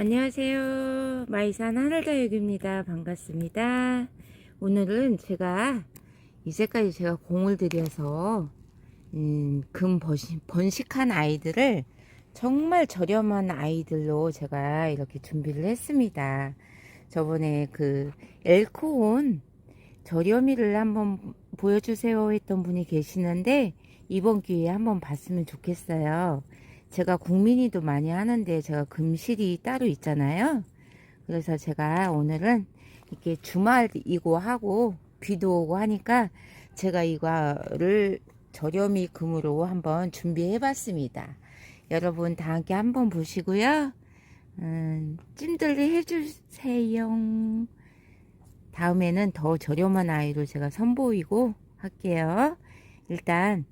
안녕하세요. 마이산 하늘다육입니다. 반갑습니다. 오늘은 제가 이제까지 제가 공을 들여서 음, 금 번식, 번식 한 아이들을 정말 저렴한 아이들로 제가 이렇게 준비를 했습니다. 저번에 그 엘코온 저렴이를 한번 보여주세요 했던 분이 계시는데 이번 기회에 한번 봤으면 좋겠어요. 제가 국민이도 많이 하는데 제가 금실이 따로 있잖아요. 그래서 제가 오늘은 이렇게 주말이고 하고 비도 오고 하니까 제가 이거를 저렴이 금으로 한번 준비해 봤습니다. 여러분 다 함께 한번 보시고요. 음, 찜들리 해주세요. 다음에는 더 저렴한 아이로 제가 선보이고 할게요. 일단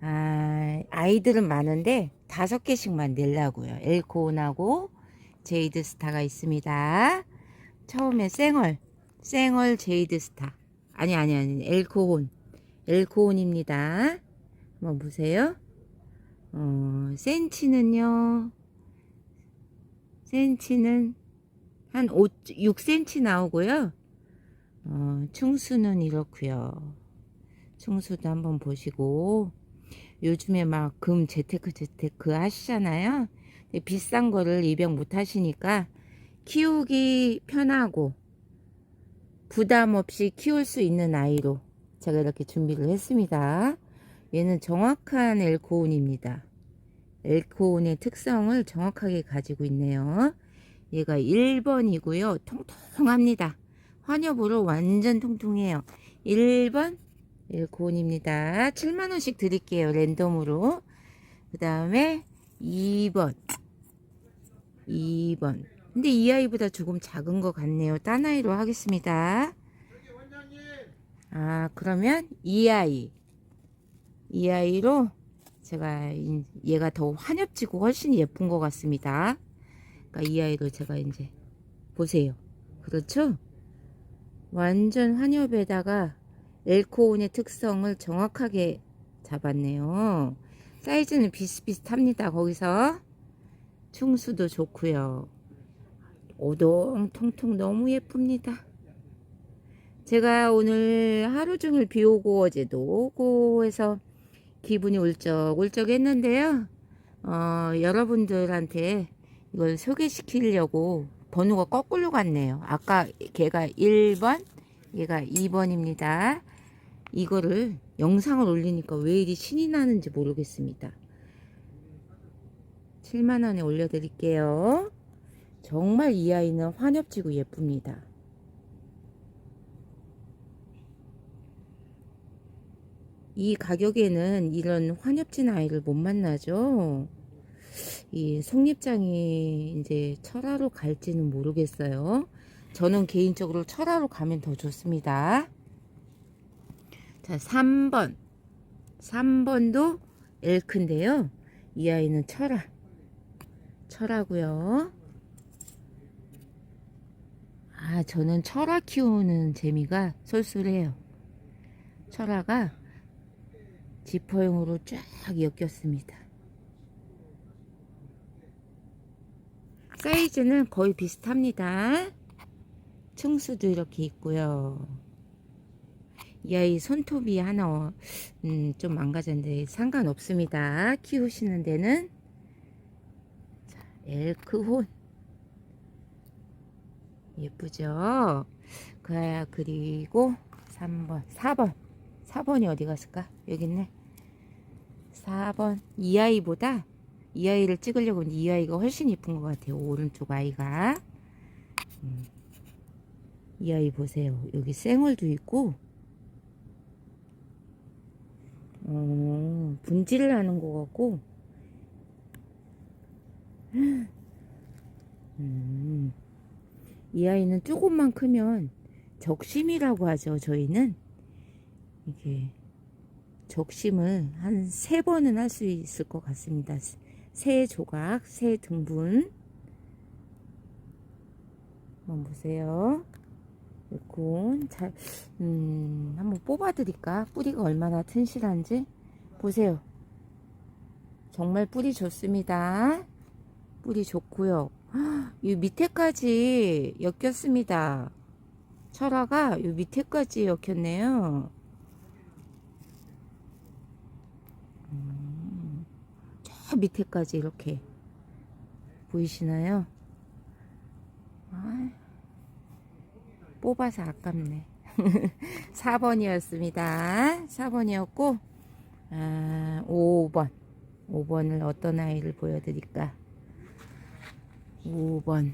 아, 아이들은 많은데 다섯 개씩만 내려고요. 엘코온하고 제이드 스타가 있습니다. 처음에 쌩얼, 쌩얼 제이드 스타. 아니 아니 아니 엘코온, 엘코온입니다. 한번 보세요. 어, 센치는요. 센치는 한 5, 6cm 나오고요. 어, 충수는 이렇고요. 충수도 한번 보시고 요즘에 막 금 재테크 재테크 하시잖아요. 비싼 거를 입양 못 하시니까 키우기 편하고 부담 없이 키울 수 있는 아이로 제가 이렇게 준비를 했습니다. 얘는 정확한 엘코온입니다. 엘코온의 특성을 정확하게 가지고 있네요. 얘가 1번이고요. 통통합니다. 환엽으로 완전 통통해요. 1번 엘코온입니다. 7만원씩 드릴게요. 랜덤으로. 그 다음에 2번. 2번. 근데 이 아이보다 조금 작은 것 같네요. 딴 아이로 하겠습니다. 아, 그러면 이 아이. 이 아이로 제가 이- 얘가 더 환엽지고 훨씬 예쁜 것 같습니다. 그러니까 이 아이로 제가 이제 보세요. 그렇죠? 완전 환엽에다가 엘코온의 특성을 정확하게 잡았네요. 사이즈는 비슷비슷합니다. 거기서 충수도 좋고요. 오동 통통 너무 예쁩니다. 제가 오늘 하루 종일 비 오고 어제도 오고 해서 기분이 울적울적 했는데요. 어, 여러분들한테 이걸 소개시키려고 번호가 거꾸로 갔네요. 아까 걔가 1번, 얘가 2번입니다. 이거를 영상을 올리니까 왜 이리 신이 나는지 모르겠습니다. 7만원에 올려드릴게요. 정말 이 아이는 환엽지고 예쁩니다. 이 가격에는 이런 환엽진 아이를 못 만나죠. 이 속립장이 이제 철화로 갈지는 모르겠어요. 저는 개인적으로 철화로 가면 더 좋습니다. 자, 3번. 3번도 엘크인데요. 이 아이는 철화. 철화고요. 아, 저는 철화 키우는 재미가 쏠쏠해요. 철화가 지퍼용으로 쫙 엮였습니다. 사이즈는 거의 비슷합니다. 층수도 이렇게 있고요. 이 아이 손톱이 하나 음, 좀 망가졌는데 상관없습니다. 키우시는 데는 자, 엘크혼 예쁘죠? 그 그리고 3번, 4번, 4번이 어디 갔을까? 여기 있네. 4번 이 아이보다 이 아이를 찍으려고 이 아이가 훨씬 이쁜 것 같아요. 오른쪽 아이가. 음. 이 아이 보세요. 여기 쌩얼도 있고, 어, 분질을 하는 것 같고, 음, 이 아이는 조금만 크면 적심이라고 하죠. 저희는 이게 적심을 한 세 번은 할 수 있을 것 같습니다. 세 조각, 세 등분. 한번 보세요. 이건 잘, 음, 한번 뽑아드릴까? 뿌리가 얼마나 튼실한지. 보세요. 정말 뿌리 좋습니다. 뿌리 좋고요. 이 밑에까지 엮였습니다. 철화가 이 밑에까지 엮였네요. 음, 저 밑에까지 이렇게 보이시나요? 아, 뽑아서 아깝네. 4번이었습니다. 4번이었고, 아, 5번. 5번을 어떤 아이를 보여드릴까? 5번.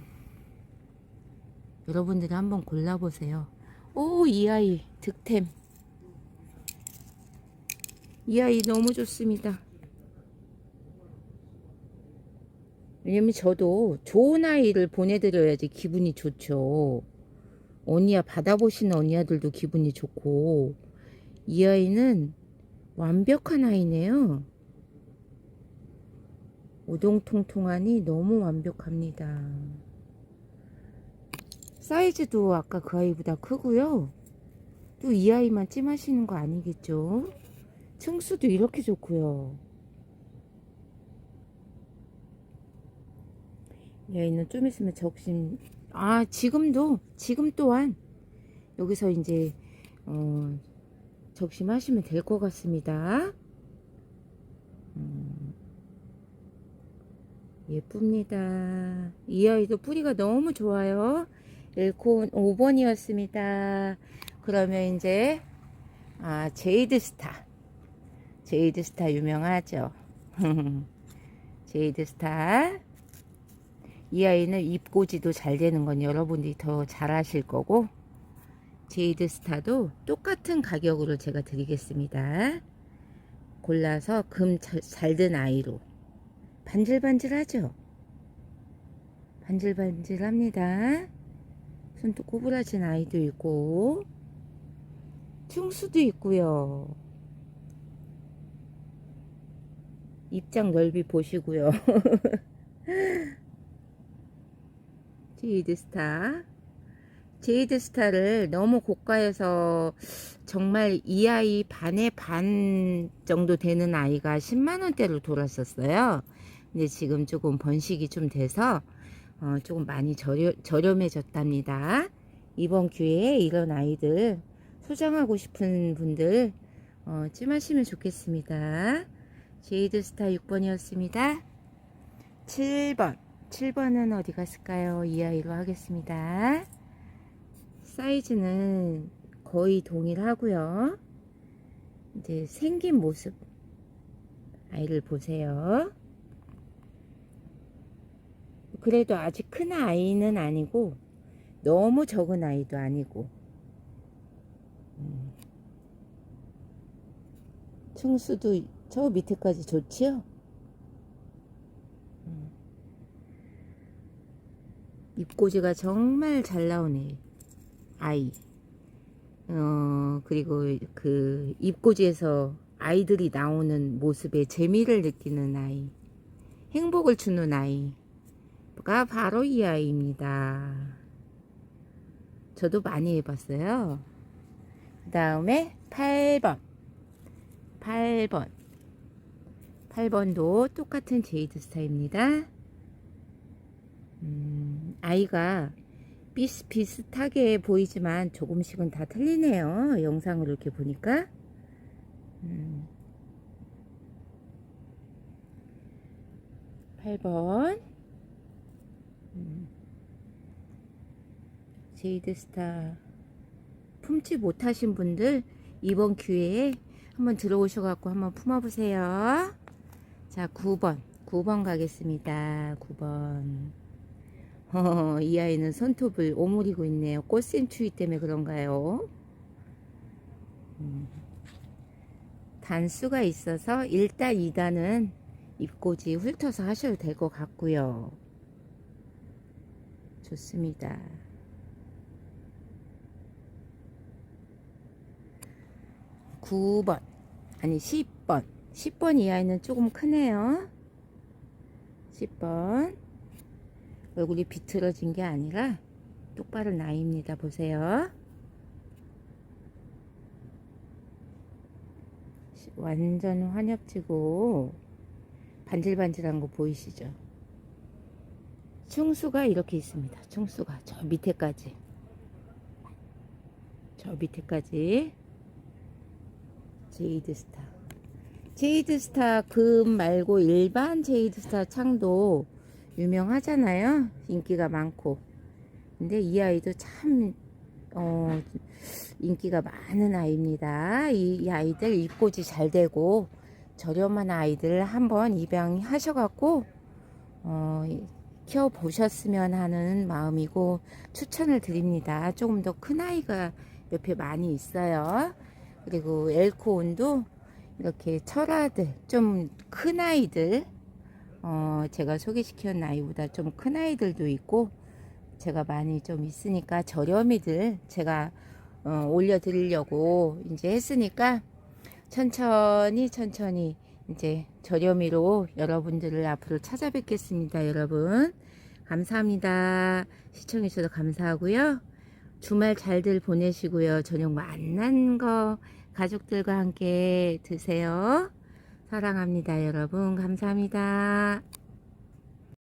여러분들이 한번 골라보세요. 오, 이 아이, 득템. 이 아이 너무 좋습니다. 왜냐면 저도 좋은 아이를 보내드려야지 기분이 좋죠. 언니야, 받아보시는 언니야들도 기분이 좋고, 이 아이는 완벽한 아이네요. 오동통통하니 너무 완벽합니다. 사이즈도 아까 그 아이보다 크고요. 또 이 아이만 찜하시는 거 아니겠죠? 층수도 이렇게 좋고요. 이 아이는 좀 있으면 적심. 아 지금도 지금 또한 여기서 이제 어, 적심하시면 될 것 같습니다. 음. 예쁩니다. 이 아이도 뿌리가 너무 좋아요. 일콘 5번이었습니다. 그러면 이제 아 제이드 스타. 제이드 스타 유명하죠. 제이드 스타. 이 아이는 입고지도 잘 되는 건 여러분들이 더 잘 아실 거고 제이드 스타도 똑같은 가격으로 제가 드리겠습니다. 골라서 금 잘 든 아이로 반질반질하죠? 반질반질합니다. 손톱 꼬부라진 아이도 있고 퉁수도 있고요. 입장 넓이 보시고요. 제이드 스타. 제이드 스타를 너무 고가에서 정말 이 아이 반의 반 정도 되는 아이가 10만원대로 돌았었어요. 근데 지금 조금 번식이 좀 돼서 어, 조금 많이 저렴, 저렴해졌답니다. 이번 기회에 이런 아이들 소장하고 싶은 분들 어, 찜하시면 좋겠습니다. 제이드 스타 6번이었습니다. 7번. 7번은 어디 갔을까요? 이 아이로 하겠습니다. 사이즈는 거의 동일하고요. 이제 생긴 모습 아이를 보세요. 그래도 아직 큰 아이는 아니고 너무 적은 아이도 아니고 음. 층수도 저 밑에까지 좋지요? 음. 입꼬지가 정말 잘 나오네 아이. 어 그리고 그 입꼬지에서 아이들이 나오는 모습에 재미를 느끼는 아이 행복을 주는 아이가 바로 이 아이입니다. 저도 많이 해봤어요. 그 다음에 8번. 8번. 8번도 똑같은 제이드 스타입니다 음, 아이가 비슷비슷하게 보이지만 조금씩은 다 틀리네요. 영상으로 이렇게 보니까. 음. 8번. 음. 제이드스타. 품지 못하신 분들 이번 기회에 한번 들어오셔갖고 한번 품어보세요. 자, 9번. 9번 가겠습니다. 9번. 어, 이 아이는 손톱을 오므리고 있네요. 꽃샘 추위 때문에 그런가요? 음. 단수가 있어서 1단, 2단은 입꼬지 훑어서 하셔도 될 것 같고요. 좋습니다. (9번) 아니 (10번) (10번) 이 아이는 조금 크네요 (10번) 얼굴이 비틀어진 게 아니라 똑바로 나입니다. 보세요. 완전 환엽지고 반질반질한 거 보이시죠? 충수가 이렇게 있습니다. 충수가 저 밑에까지. 저 밑에까지. 제이드스타. 제이드스타 금 말고 일반 제이드스타 창도 유명하잖아요. 인기가 많고. 근데 이 아이도 참, 어, 인기가 많은 아이입니다. 이, 이 아이들 입고지 잘 되고, 저렴한 아이들 한번 입양하셔갖고, 어, 키워보셨으면 하는 마음이고, 추천을 드립니다. 조금 더 큰 아이가 옆에 많이 있어요. 그리고 엘코온도 이렇게 철아들, 좀 큰 아이들, 어, 제가 소개시킨 아이보다 좀 큰 아이들도 있고, 제가 많이 좀 있으니까 저렴이들 제가 어, 올려드리려고 이제 했으니까 천천히 천천히 이제 저렴이로 여러분들을 앞으로 찾아뵙겠습니다 여러분. 감사합니다. 시청해주셔서 감사하고요. 주말 잘들 보내시고요. 저녁 만난 거 가족들과 함께 드세요 사랑합니다 여러분. 감사합니다